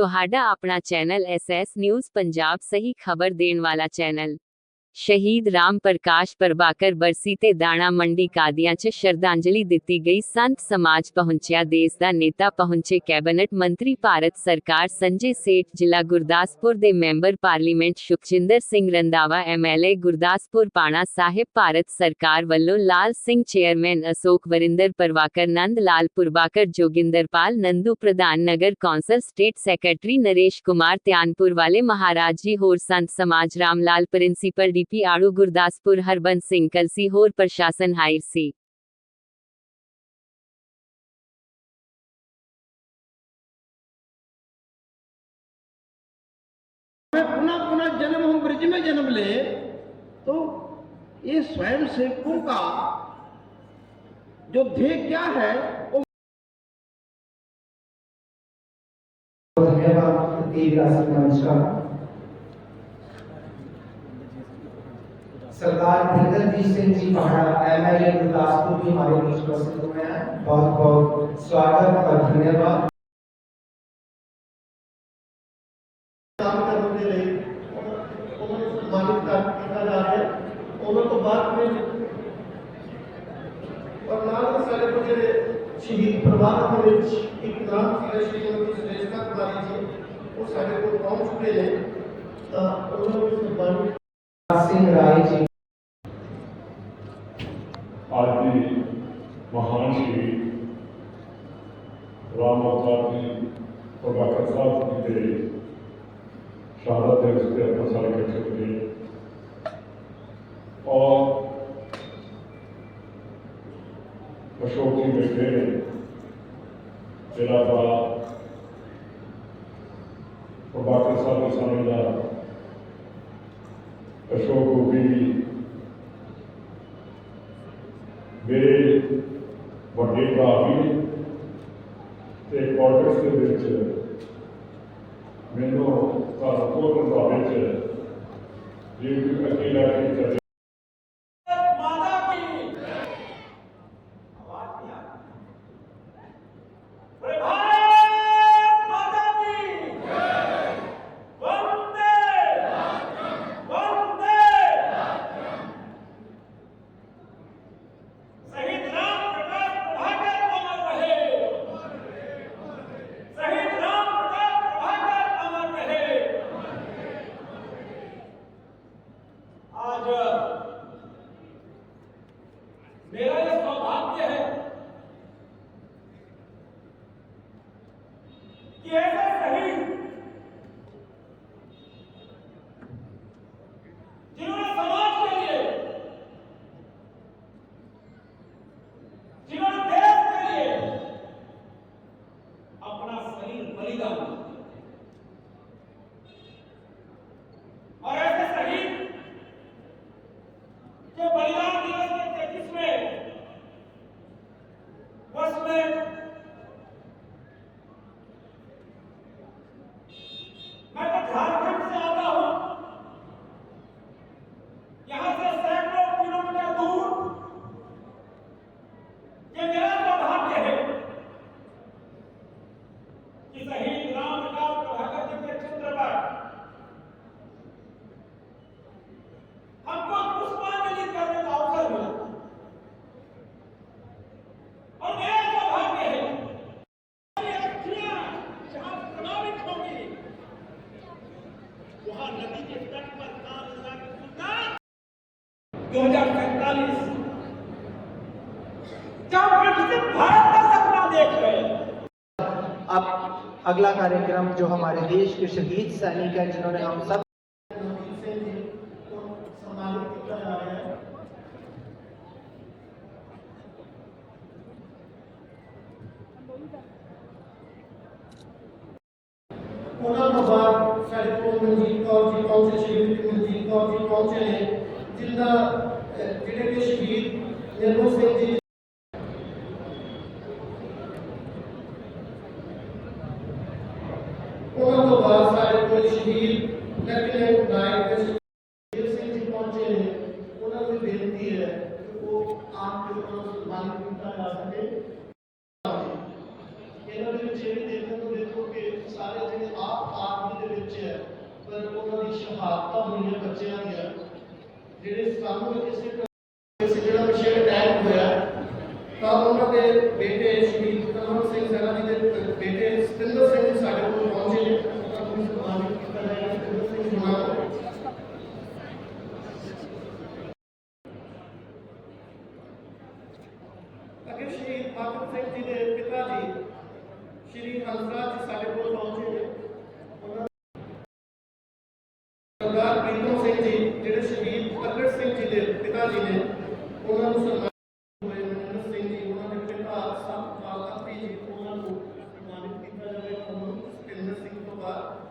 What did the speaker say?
ਤੁਹਾਡਾ ਆਪਣਾ channel SS news Punjab ਸਹੀ ਖਬਰ ਦੇਣ ਵਾਲਾ ਚੈਨਲ शहीद राम प्रकाश प्रभाकर बरसी ते दाणा मंडी कादिया च श्रद्धांजलि दी गई। संत समाज पहुंचया देश का नेता पहुँचे कैबिनेट मंत्री भारत सरकार। संजय सेठ जिला गुरदासपुर दे member parliament Sukhjinder Singh Randhawa MLA Gurdaspur पाणा साहिब भारत सरकार वालों लाल सिंह, चेयरमैन अशोक वरिंदर, प्रभाकर नंद लाल, पुरभाकर जोगिंदर पाल, नंदू प्रधान नगर council, state secretary Naresh Kumar, Tyanpur वाले महाराज जी, होर संत समाज राम लाल प्रिंसिपल डीपी आड़ू गुरदासपुर हरबंस सिंह कल सीहोर प्रशासन हायर सी। पुनः पुनः जन्म हम ब्रिज में जन्म ले तो ये स्वयं सेवकों का जो ध्येय क्या है वो नमस्कार। सरदार धीरजजीत सिंह जी पहाड़ा एमएलए गुरदासपुर भी हमारे बीच उपस्थित हुए हैं बहुत बहुत स्वागत और धन्यवाद ਕੰਮ ਕਰਨ ਦੇ ਲਈ ਉਹਨਾਂ ਉਹਨਾਂ ਨੂੰ ਸਨਮਾਨਿਤ ਕਰ ਕੀਤਾ ਜਾ ਰਿਹਾ ਹੈ ਉਹਨਾਂ ਤੋਂ ਬਾਅਦ ਵਿੱਚ ਔਰ ਨਾਲ ਸਾਡੇ ਕੋਲ ਜਿਹੜੇ ਸ਼ਹੀਦ ਪਰਿਵਾਰ ਦੇ ਵਿੱਚ ਇੱਕ ਨਾਮ ਸੀਗਾ ਸ਼੍ਰੀਮਤੀ ਸੁਰੇਸ਼ਾ ਕੁਮਾਰੀ ਜੀ ਉਹ ਸਾਡੇ ਕੋਲ ਪਹੁੰਚ ਚੁੱਕੇ ਨੇ ਤਾਂ ਉਹਨਾਂ ਨੂੰ ਵੀ ਸਨਮਾਨਿਤ सिंह राय जी ਪ੍ਰਭਾਕਰ ਸਾਹਿਬ ਜੀ ਦੇ ਸ਼ਹਾਦਤ ਦਿਵਸ ਤੇ ਆਪਾਂ ਸਾਰੇ ਇਕੱਠੇ ਹੋਏ ਔਰ ਅਸ਼ੋਕ ਜੀ ਬੈਠੇ ਨੇ ਜਿਹੜਾ ਬਾ ਪ੍ਰਭਾਕਰ ਸਾਹਿਬ ਦੇ ਸਮੇਂ ਦਾ ਅਸ਼ੋਕ ਗੋਪੀ ਜੀ ਮੇਰੇ ਵੱਡੇ ਭਰਾ ਵੀ ਨੇ ਤੇ ਕਾਲਜ ਦੇ ਵਿੱਚ ਮੈਨੂੰ ਤਾਰਪੁਰ ਦੇ ਵਿੱਚ ਜੇ ਕੋਈ ਅਕੇਲਾ शरीर का दिया। और ऐसे सही जो बलिदान दिवस के तेतीसवें वर्ष मैं तो झारखंड से आता हूँ यहाँ से सैकड़ों किलोमीटर दूर ये मेरा सौभाग्य है कि शहीद राम प्रकाश प्रभाकर जी के चित्र पर हमको पुष्पांजलि करने का अवसर मिला और मेरा सौभाग्य है कि ये अस्थियाँ जहाँ प्रभावित होंगी वहाँ नदी के तट पर लाल लाल सुल्तान दो हज़ार सैतालीस जब विकसित भारत का सपना देख रहे अब अगला कार्यक्रम जो हमारे देश के शहीद सैनिक है, जिन्होंने हम सब ਨੇ ਜਿਨ੍ਹਾਂ ਅਹ, ਜਿਹੜੇ ਕਿ ਸ਼ਹੀਦ ਨਿਰਮਲ ਸਿੰਘ ਜੀ ਉਹਨਾਂ ਤੋਂ ਬਾਅਦ ਸਾਡੇ ਕੋਲ ਸ਼ਹੀਦ ਲੈਫਟੀਨੈਂਟ ਨਾਇਕ ਸ਼ਹੀਦ ਸਿੰਘ ਜੀ ਪਹੁੰਚੇ ਨੇ ਉਹਨਾਂ ਨੂੰ ਬੇਨਤੀ ਹੈ ਕਿ ਉਹ ਆਪ ਦੇ ਕੋਲ ਸਨਮਾਨਿਤ ਕੀਤਾ ਜਾ ਸਕੇ ਇਹਨਾਂ ਦੇ ਵਿੱਚ ਇਹ ਵੀ ਦੇਖਣ ਨੂੰ ਦੇਖੋ ਕਿ ਸਾਰੇ ਜਿਹੜੇ ਆਪ ਪਰ ਉਹਨਾਂ ਦੀ ਸ਼ਹਾਦਤਾਂ ਹੋਈਆਂ ਬੱਚਿਆਂ ਦੀਆਂ ਜਿਹੜੇ ਸਾਨੂੰ ਇਸੇ ਤਰ੍ਹਾਂ ਇਸ ਜਿਹੜਾ ਵਿਸ਼ੇ ਅਟੈਕ ਹੋਇਆ ਤਾਂ ਉਹਨਾਂ ਦੇ ਬੇਟੇ ਸ਼ਹੀਦ ਕਮਲ ਸਿੰਘ ਸੈਨਾ ਜੀ ਦੇ ਬੇਟੇ ਸਤਿੰਦਰ ਸਿੰਘ ਜੀ ਸਾਡੇ ਕੋਲ ਪਹੁੰਚੇ ਨੇ ਉਹਨਾਂ ਨੂੰ ਸਨਮਾਨਿਤ ਕੀਤਾ ਜਾਏਗਾ ਸਤਿੰਦਰ ਸਿੰਘ ਹੋਣਾ ਨੂੰ ਅੱਗੇ ਸ਼ਹੀਦ ਭਗਤ ਸਿੰਘ ਜੀ ਦੇ ਪਿਤਾ ਜੀ ਸ਼੍ਰੀ ਹੰਸਰਾਜ ਵਿਭਾਗ ਸੰਭਾਲਕ ਵੀ ਉਹਨਾਂ ਨੂੰ ਸਨਮਾਨਿਤ ਕੀਤਾ ਜਾਵੇਗਾ ਉਹਨਾਂ ਨੂੰ ਸਤਿੰਦਰ ਸਿੰਘ ਤੋਂ ਬਾਅਦ